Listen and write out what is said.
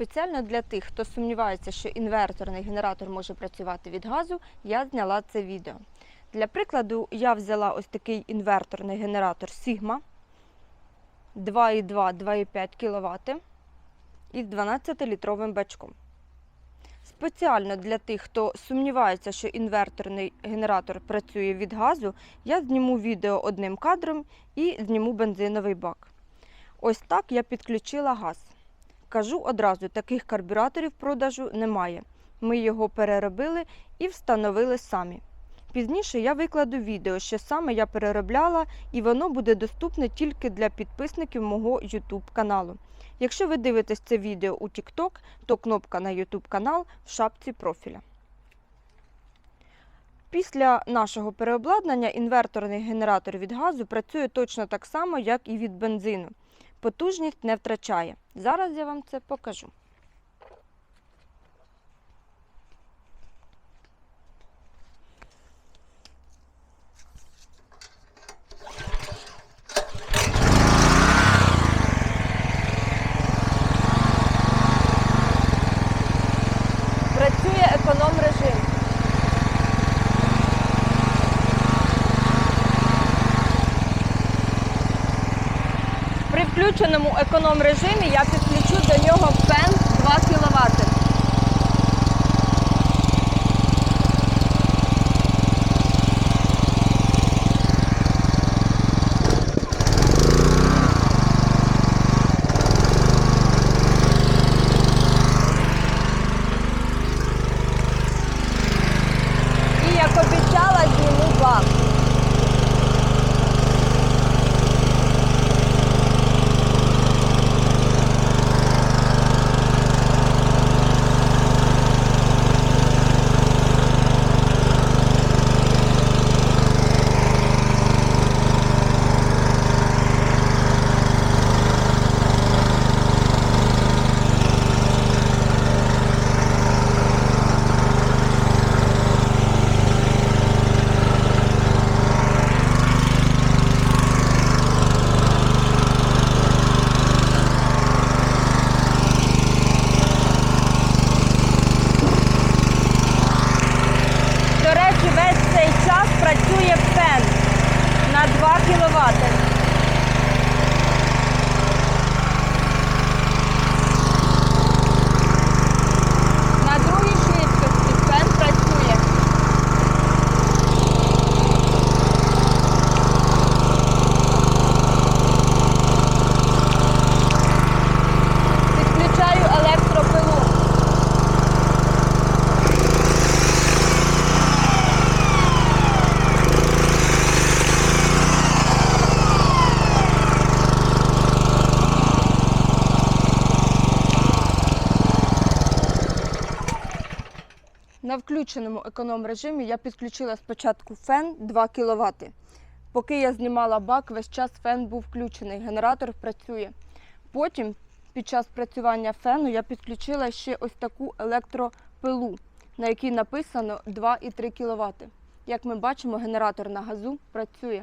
Спеціально для тих, хто сумнівається, що інверторний генератор може працювати від газу, я зняла це відео. Для прикладу, я взяла ось такий інверторний генератор Sigma 2,2-2,5 кВт із 12-літровим бачком. Спеціально для тих, хто сумнівається, що інверторний генератор працює від газу, я зніму відео одним кадром і зніму бензиновий бак. Ось так я підключила газ. Кажу одразу, таких карбюраторів продажу немає. Ми його переробили і встановили самі. Пізніше я викладу відео, що саме я переробляла, і воно буде доступне тільки для підписників мого YouTube каналу. Якщо ви дивитесь це відео у TikTok, то кнопка на YouTube канал в шапці профіля. Після нашого переобладнання інверторний генератор від газу працює точно так само, як і від бензину. Потужність не втрачає. Зараз я вам це покажу. Працює економ включеному економ режимі я підключу до нього фен 2 кВт. І як обіцяла, зніму бак. До речі, весь цей час працює фен на 2 кВт. На другій швидкості фен працює. Підключаю електропилу. На включеному економ режимі я підключила спочатку фен 2 кВт. Поки я знімала бак, весь час фен був включений, генератор працює. Потім, під час працювання фену, я підключила ще ось таку електропилу, на якій написано 2,3 кВт. Як ми бачимо, генератор на газу працює.